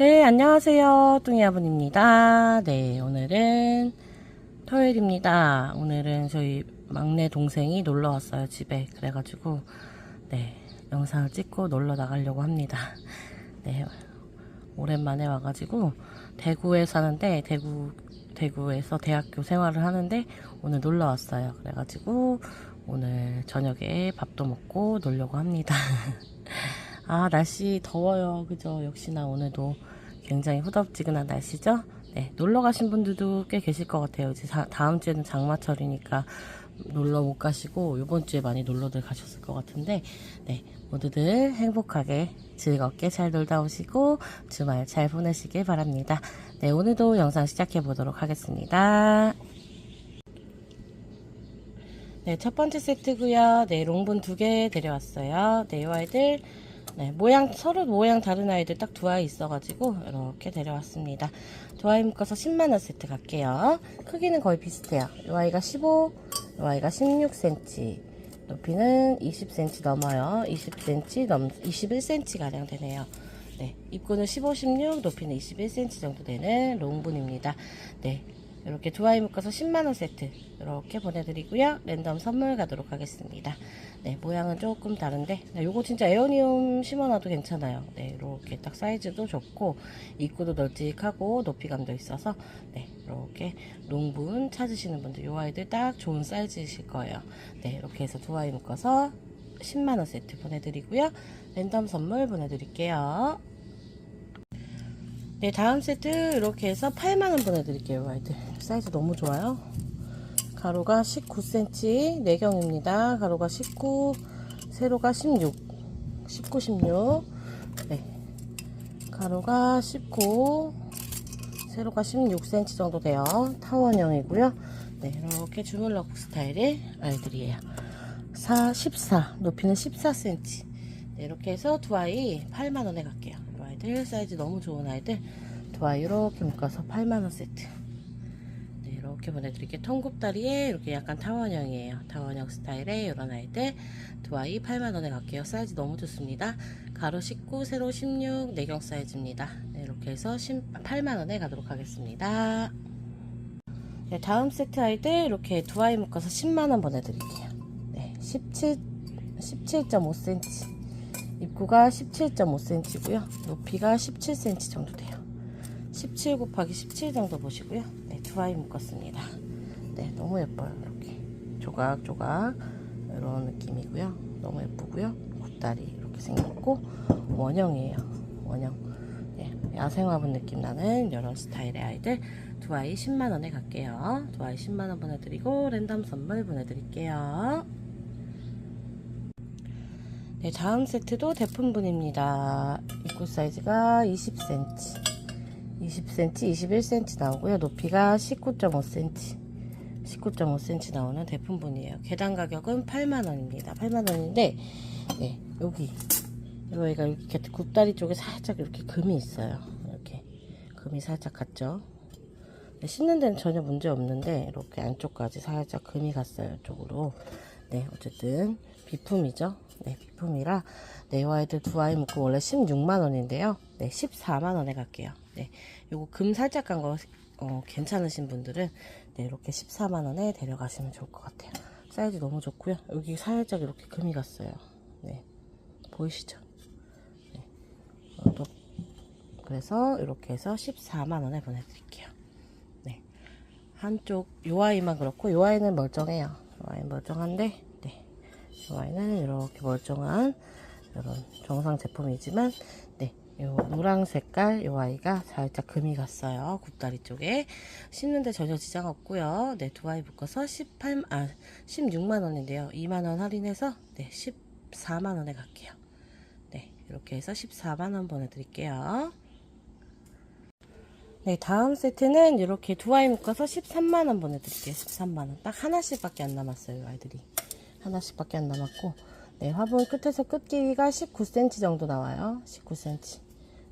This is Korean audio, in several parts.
네, 안녕하세요. 뚱이아분입니다. 네, 오늘은 토요일입니다. 오늘은 저희 막내 동생이 놀러 왔어요, 집에. 그래가지고, 네, 영상을 찍고 놀러 나가려고 합니다. 네, 오랜만에 와가지고, 대구에 사는데, 대구, 대구에서 대학교 생활을 하는데, 오늘 놀러 왔어요. 그래가지고, 오늘 저녁에 밥도 먹고 놀려고 합니다. 아, 날씨 더워요. 그죠? 역시나 오늘도 굉장히 후덥지근한 날씨죠? 네, 놀러 가신 분들도 꽤 계실 것 같아요. 이제 자- 다음 주에는 장마철이니까 놀러 못 가시고, 이번 주에 많이 놀러들 가셨을 것 같은데, 네, 모두들 행복하게 즐겁게 잘 놀다 오시고, 주말 잘 보내시길 바랍니다. 네, 오늘도 영상 시작해 보도록 하겠습니다. 네, 첫 번째 세트고요. 네, 롱분 두 개 데려왔어요. 네, 이 아이들 네, 모양 서로 모양 다른 아이들 딱 두 아이 있어가지고 이렇게 데려왔습니다. 두 아이 묶어서 10만 원 세트 갈게요. 크기는 거의 비슷해요. 이 아이가 15, 이 아이가 16cm, 높이는 20cm 넘어요. 20cm 넘, 21cm 가량 되네요. 네, 입구는 15, 16, 높이는 21cm 정도 되는 롱분입니다. 네, 이렇게 두 아이 묶어서 10만원 세트 이렇게 보내드리고요. 랜덤 선물 가도록 하겠습니다. 네, 모양은 조금 다른데 네, 요거 진짜 에어니움 심어놔도 괜찮아요. 네, 이렇게 딱 사이즈도 좋고 입구도 널찍하고 높이감도 있어서 네, 이렇게 롱분 찾으시는 분들 요 아이들 딱 좋은 사이즈이실 거예요. 네, 이렇게 해서 두 아이 묶어서 10만원 세트 보내드리고요. 랜덤 선물 보내드릴게요. 네, 다음 세트 이렇게 해서 8만원 보내드릴게요, 아이들. 사이즈 너무 좋아요. 가로가 19cm, 내경입니다. 가로가 19, 세로가 16, 19, 16. 네. 가로가 19, 세로가 16cm 정도 돼요. 타원형이고요. 네, 이렇게 주물럭 스타일의 아이들이에요. 4, 14, 높이는 14cm. 네, 이렇게 해서 두 아이 8만원에 갈게요. 이 아이들 사이즈 너무 좋은 아이들 두 아이 이렇게 묶어서 8만원 세트. 네, 이렇게 보내드릴게요. 통굽다리에 이렇게 약간 타원형이에요. 타원형 스타일의 이런 아이들 두 아이 8만원에 갈게요. 사이즈 너무 좋습니다. 가로 19, 세로 16, 내경 사이즈입니다. 네, 이렇게 해서 8만원에 가도록 하겠습니다. 네, 다음 세트 아이들 이렇게 두 아이 묶어서 10만원 보내드릴게요. 네, 17, 17.5cm. 입구가 17.5cm고요. 높이가 17cm 정도 돼요. 17 곱하기 17 정도 보시고요. 네, 두 아이 묶었습니다. 네, 너무 예뻐요. 이렇게 조각조각 이런 느낌이고요. 너무 예쁘고요. 굽다리 이렇게 생겼고 원형이에요. 원형. 네, 야생화분 느낌 나는 이런 스타일의 아이들 두 아이 10만 원에 갈게요. 두 아이 10만 원 보내드리고 랜덤 선물 보내드릴게요. 네, 다음 세트도 대품분입니다. 입구 사이즈가 20cm, 20cm, 21cm 나오고요. 높이가 19.5cm, 19.5cm 나오는 대품분이에요. 계단 가격은 8만원입니다. 8만원인데, 네, 여기, 여기가 이렇게 굽다리 쪽에 살짝 이렇게 금이 있어요. 이렇게, 금이 살짝 갔죠. 네, 씹는 데는 전혀 문제 없는데, 이렇게 안쪽까지 살짝 금이 갔어요. 이쪽으로. 네, 어쨌든 비품이죠. 네, 비품이라 네, 이 아이들 두 아이 묶고 원래 16만원인데요. 네, 14만원에 갈게요. 네, 요거 금 살짝 간 거 어, 괜찮으신 분들은 네, 이렇게 14만원에 데려가시면 좋을 것 같아요. 사이즈 너무 좋고요. 여기 살짝 이렇게 금이 갔어요. 네, 보이시죠? 네, 어, 또 그래서 이렇게 해서 14만원에 보내드릴게요. 네, 한쪽 요 아이만 그렇고 요 아이는 멀쩡해요. 요 아이 멀쩡한데 네. 이 아이는 이렇게 멀쩡한 이런 정상 제품이지만 네, 요 노랑 색깔 요 아이가 살짝 금이 갔어요. 굽다리 쪽에 씹는데 전혀 지장 없고요. 네, 두 아이 묶어서 18, 아, 16만 원인데요. 2만 원 할인해서 네, 14만 원에 갈게요. 네, 이렇게 해서 14만 원 보내드릴게요. 네, 다음 세트는 이렇게 두 아이 묶어서 13만 원 보내드릴게요. 13만 원. 딱 하나씩밖에 안 남았어요, 이 아이들이. 하나씩밖에 안 남았고, 네, 화분 끝에서 끝 길이가 19cm 정도 나와요. 19cm.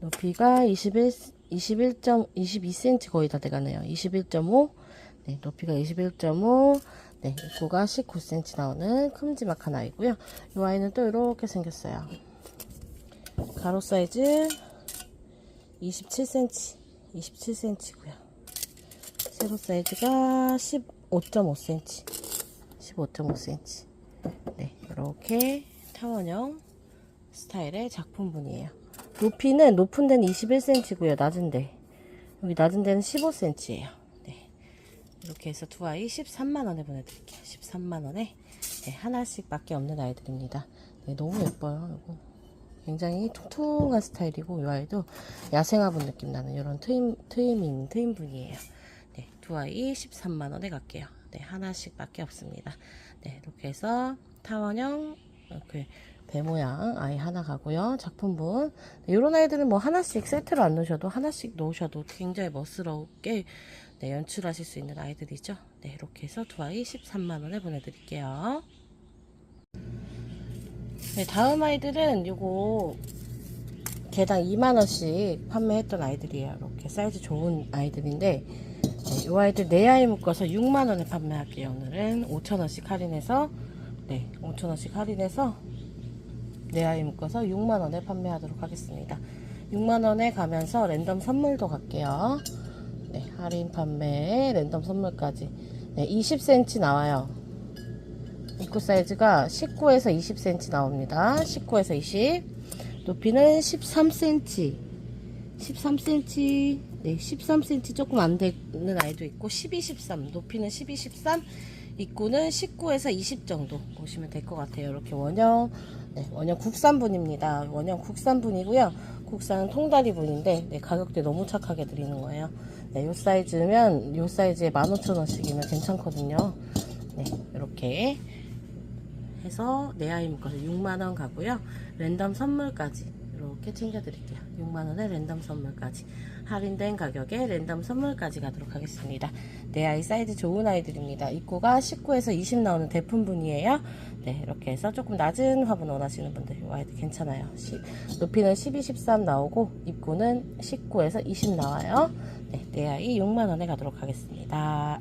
높이가 21, 21. 22cm 거의 다 돼가네요. 21.5. 네, 높이가 21.5. 네, 입구가 19cm 나오는 큼지막한 아이고요. 이 아이는 또 이렇게 생겼어요. 가로 사이즈 27cm 27cm고요 세로 사이즈가 15.5cm 15.5cm 네 이렇게 타원형 스타일의 작품분이에요. 높이는 높은 데는 21cm고요. 낮은 데. 여기 낮은 데는 15cm예요. 네. 이렇게 해서 두 아이 13만 원에 보내드릴게요. 13만 원에. 네, 하나씩 밖에 없는 아이들입니다. 네, 너무 예뻐요 이거. 굉장히 통통한 스타일이고 이 아이도 야생화분 느낌 나는 이런 트임, 트임인 트임분이에요. 네, 두 아이 13만 원에 갈게요. 네, 하나씩 밖에 없습니다 네, 이렇게 해서 타원형 이렇게 배 모양 아이 하나 가고요. 작품분. 네, 이런 아이들은 뭐 하나씩 세트로 안 놓으셔도 하나씩 놓으셔도 굉장히 멋스럽게 네, 연출하실 수 있는 아이들이죠. 네, 이렇게 해서 두 아이 13만원에 보내드릴게요. 네, 다음 아이들은 요거 개당 2만원씩 판매했던 아이들이에요. 이렇게 사이즈 좋은 아이들인데 네, 요 아이들 네 아이 묶어서 6만원에 판매할게요. 오늘은 5천원씩 할인해서 네, 5천원씩 할인해서 네 아이 묶어서 6만원에 판매하도록 하겠습니다. 6만원에 가면서 랜덤 선물도 갈게요. 네, 할인 판매 랜덤 선물까지 네, 20cm 나와요. 입구 사이즈가 19에서 20cm 나옵니다. 19에서 20. 높이는 13cm. 13cm. 네, 13cm 조금 안 되는 아이도 있고 12, 13. 높이는 12, 13. 입구는 19에서 20 정도 보시면 될 것 같아요. 이렇게 원형 네, 원형 국산분입니다. 원형 국산분이고요. 국산 통다리 분인데 네, 가격대 너무 착하게 드리는 거예요. 네, 요 사이즈면 요 사이즈에 15,000원씩이면 괜찮거든요. 네, 이렇게 해서 네 아이 묶어서 6만원 가고요. 랜덤 선물까지 이렇게 챙겨드릴게요. 6만원에 랜덤 선물까지 할인된 가격에 랜덤 선물까지 가도록 하겠습니다. 네 아이 사이즈 좋은 아이들입니다. 입구가 19에서 20 나오는 대품분이에요. 네 이렇게 해서 조금 낮은 화분 원하시는 분들 이 아이들 괜찮아요. 시, 높이는 12, 13 나오고 입구는 19에서 20 나와요. 네, 네 아이 6만원에 가도록 하겠습니다.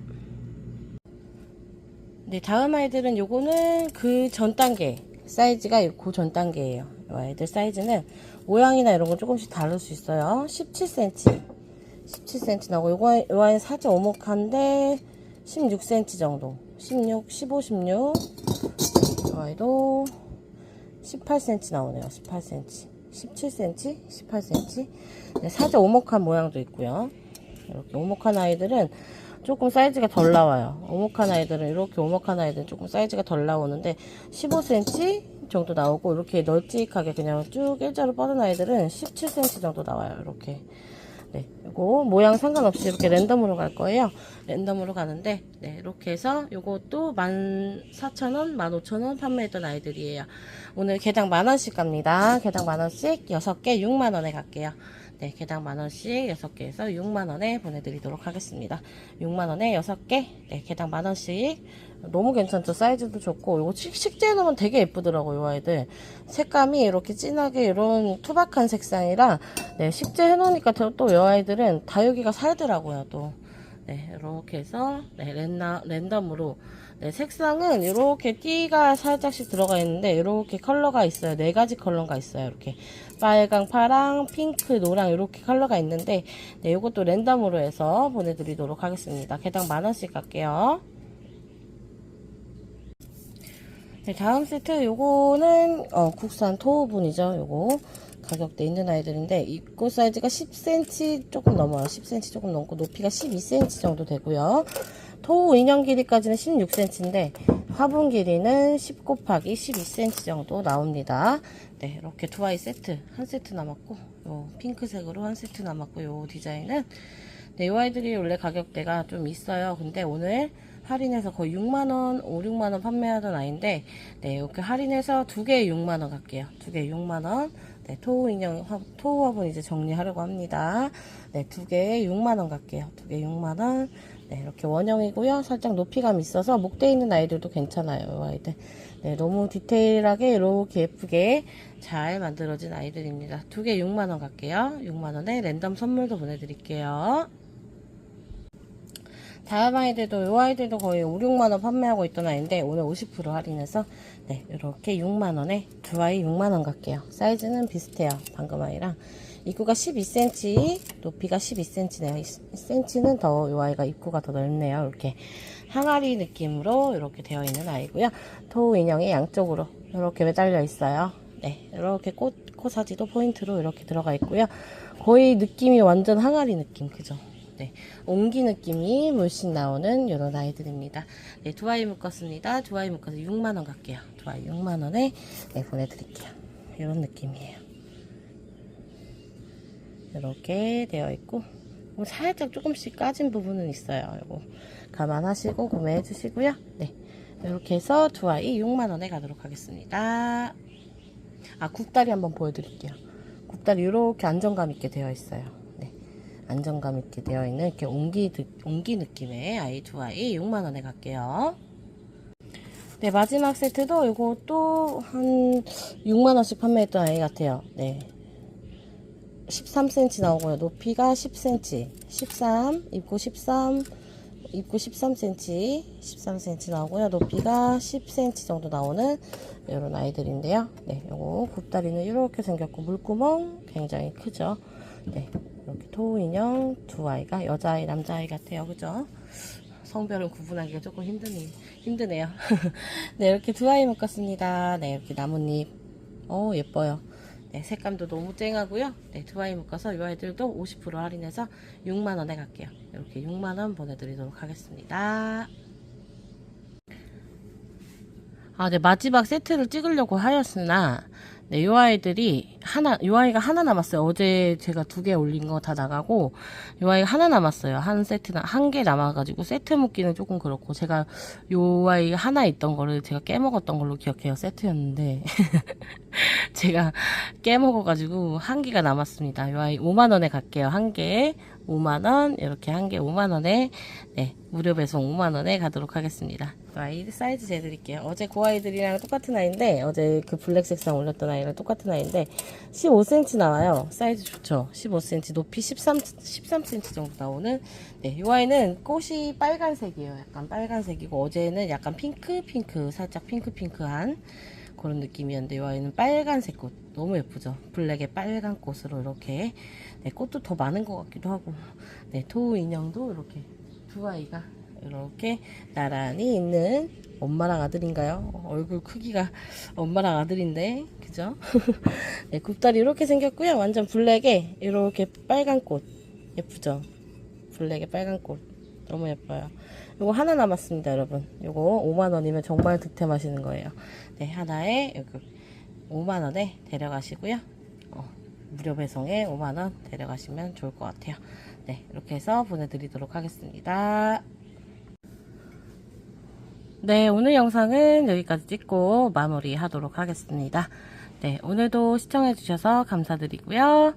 네, 다음 아이들은 요거는 그 전 단계 사이즈가 그 전 단계예요. 이 아이들 사이즈는 모양이나 이런 건 조금씩 다를 수 있어요. 17cm, 17cm 나오고 요거 요 아이 살짝 오목한데 16cm 정도, 16, 15, 16. 이 아이도 18cm 나오네요. 18cm, 17cm, 18cm. 네, 살짝 오목한 모양도 있고요. 이렇게 오목한 아이들은 조금 사이즈가 덜 나와요. 오목한 아이들은 이렇게 오목한 아이들은 조금 사이즈가 덜 나오는데 15cm 정도 나오고 이렇게 널찍하게 그냥 쭉 일자로 뻗은 아이들은 17cm 정도 나와요. 이렇게. 네, 이거 모양 상관없이 이렇게 랜덤으로 갈 거예요. 랜덤으로 가는데 네, 이렇게 해서 요것도 14,000원, 15,000원 판매했던 아이들이에요. 오늘 개당 만원씩 갑니다. 개당 만원씩 6개 6만원에 갈게요. 네, 개당 만원씩 6개에서 6만원에 보내드리도록 하겠습니다. 6만원에 6개, 네, 개당 만원씩. 너무 괜찮죠? 사이즈도 좋고, 이거 식- 식재해 놓으면 되게 예쁘더라고요, 이 아이들. 색감이 이렇게 진하게 이런 투박한 색상이라, 네, 식재해 놓으니까 또이 아이들은 다육이가 살더라고요, 또. 네, 이렇게 해서, 네, 랜나, 랜덤으로. 네, 색상은 이렇게 띠가 살짝씩 들어가 있는데, 이렇게 컬러가 있어요. 네 가지 컬러가 있어요, 이렇게. 빨강, 파랑, 핑크, 노랑 이렇게 컬러가 있는데 네, 이것도 랜덤으로 해서 보내드리도록 하겠습니다. 개당 만 원씩 갈게요. 네, 다음 세트 요거는 어, 국산 토우분이죠. 요거 가격대 있는 아이들인데 입고 사이즈가 10cm 조금 넘어요. 10cm 조금 넘고 높이가 12cm 정도 되고요. 토우 인형 길이까지는 16cm인데 화분 길이는 10 곱하기 12cm 정도 나옵니다. 네, 이렇게 두 아이 세트 한 세트 남았고 요 핑크색으로 한 세트 남았고 요 디자인은 네, 이 아이들이 원래 가격대가 좀 있어요. 근데 오늘 할인해서 거의 6만원, 5, 6만원 판매하던 아이인데, 네, 이렇게 할인해서 두 개에 6만원 갈게요. 두 개에 6만원. 네, 토우 인형, 화- 토우 화분 이제 정리하려고 합니다. 네, 두 개에 6만원 갈게요. 두 개에 6만원. 네, 이렇게 원형이고요. 살짝 높이감 있어서 목대 있는 아이들도 괜찮아요. 이 아이들. 네, 너무 디테일하게 이렇게 예쁘게 잘 만들어진 아이들입니다. 두 개 6만원 갈게요. 6만원에 랜덤 선물도 보내드릴게요. 다음 아이들도 이 아이들도 거의 5, 6만원 판매하고 있던 아이인데 오늘 50% 할인해서 네 이렇게 6만원에 두 아이 6만원 갈게요 사이즈는 비슷해요 방금 아이랑 입구가 12cm, 높이가 12cm네요. 1cm는 더, 이 아이가 입구가 더 넓네요. 이렇게 항아리 느낌으로 이렇게 되어 있는 아이고요. 토 인형이 양쪽으로 이렇게 매달려 있어요. 네, 이렇게 꽃, 코사지도 포인트로 이렇게 들어가 있고요. 거의 느낌이 완전 항아리 느낌, 그죠? 네, 옹기 느낌이 물씬 나오는 이런 아이들입니다. 네, 두 아이 묶었습니다. 두 아이 묶어서 6만원 갈게요. 두 아이 6만원에 네, 보내드릴게요. 이런 느낌이에요. 이렇게 되어 있고 뭐 살짝 조금씩 까진 부분은 있어요. 이거 감안하시고 구매해 주시고요. 네, 이렇게 해서 두 아이 6만 원에 가도록 하겠습니다. 아 굽다리 한번 보여드릴게요. 굽다리 이렇게 안정감 있게 되어 있어요. 네, 안정감 있게 되어 있는 이렇게 옹기 느- 옹기 느낌의 아이 두 아이 6만 원에 갈게요. 네 마지막 세트도 또한 6만 원씩 판매했던 아이 같아요. 네. 13cm 나오고요. 높이가 10cm. 13, 입구 13, 입구 13cm, 13cm 나오고요. 높이가 10cm 정도 나오는 이런 아이들인데요. 네, 요거 굽다리는 이렇게 생겼고 물구멍 굉장히 크죠. 네, 이렇게 토 인형 두 아이가 여자아이, 남자아이 같아요. 그죠? 성별은 구분하기가 조금 힘드네, 힘드네요. 네, 이렇게 두 아이 묶었습니다. 네, 이렇게 나뭇잎. 어, 예뻐요. 네, 색감도 너무 쨍하고요. 네, 두 아이 묶어서 이 아이들도 50% 할인해서 6만원에 갈게요. 이렇게 6만원 보내드리도록 하겠습니다. 아, 네, 마지막 세트를 찍으려고 하였으나, 네, 요 아이들이 하나, 요 아이가 하나 남았어요. 어제 제가 두 개 올린 거 다 나가고, 요 아이가 하나 남았어요. 한 세트나, 한개 남아가지고, 세트 묶기는 조금 그렇고, 제가 요 아이 하나 있던 거를 제가 깨먹었던 걸로 기억해요. 세트였는데. 제가 깨먹어가지고, 한 개가 남았습니다. 요 아이 5만원에 갈게요. 한 개에 5만원, 이렇게 한 개 5만원에, 네, 무료 배송 5만원에 가도록 하겠습니다. 요 아이 사이즈 재드릴게요. 어제 그 아이들이랑 똑같은 아이인데, 어제 그 블랙 색상 올렸던 아이랑 똑같은 아이인데, 15cm 나와요. 사이즈 좋죠? 15cm, 높이 13, 13cm 정도 나오는, 네, 요 아이는 꽃이 빨간색이에요. 약간 빨간색이고, 어제는 약간 핑크, 핑크, 살짝 핑크, 핑크한 그런 느낌이었는데, 요 아이는 빨간색 꽃. 너무 예쁘죠? 블랙에 빨간 꽃으로 이렇게, 네, 꽃도 더 많은 것 같기도 하고, 네, 토우 인형도 이렇게 두 아이가 이렇게 나란히 있는 엄마랑 아들인가요? 얼굴 크기가 엄마랑 아들인데, 그죠? 네, 굽다리 이렇게 생겼고요. 완전 블랙에 이렇게 빨간 꽃. 예쁘죠? 블랙에 빨간 꽃. 너무 예뻐요. 요거 하나 남았습니다, 여러분. 요거 5만 원이면 정말 득템하시는 거예요. 네, 하나에 여기 5만 원에 데려가시고요. 어, 무료 배송에 5만 원 데려가시면 좋을 것 같아요. 네, 이렇게 해서 보내드리도록 하겠습니다. 네, 오늘 영상은 여기까지 찍고 마무리 하도록 하겠습니다. 네, 오늘도 시청해주셔서 감사드리고요.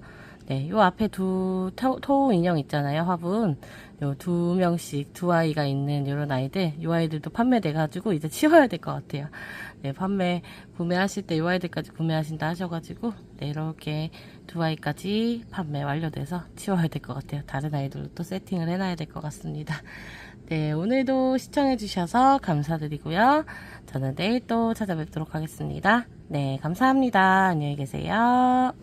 네, 요 앞에 두 토, 토우 인형 있잖아요, 화분. 요 두 명씩 두 아이가 있는 요런 아이들, 요 아이들도 판매돼가지고 이제 치워야 될 것 같아요. 네, 판매, 구매하실 때 요 아이들까지 구매하신다 하셔가지고, 네, 이렇게 두 아이까지 판매 완료돼서 치워야 될 것 같아요. 다른 아이들도 또 세팅을 해놔야 될 것 같습니다. 네, 오늘도 시청해주셔서 감사드리고요. 저는 내일 또 찾아뵙도록 하겠습니다. 네, 감사합니다. 안녕히 계세요.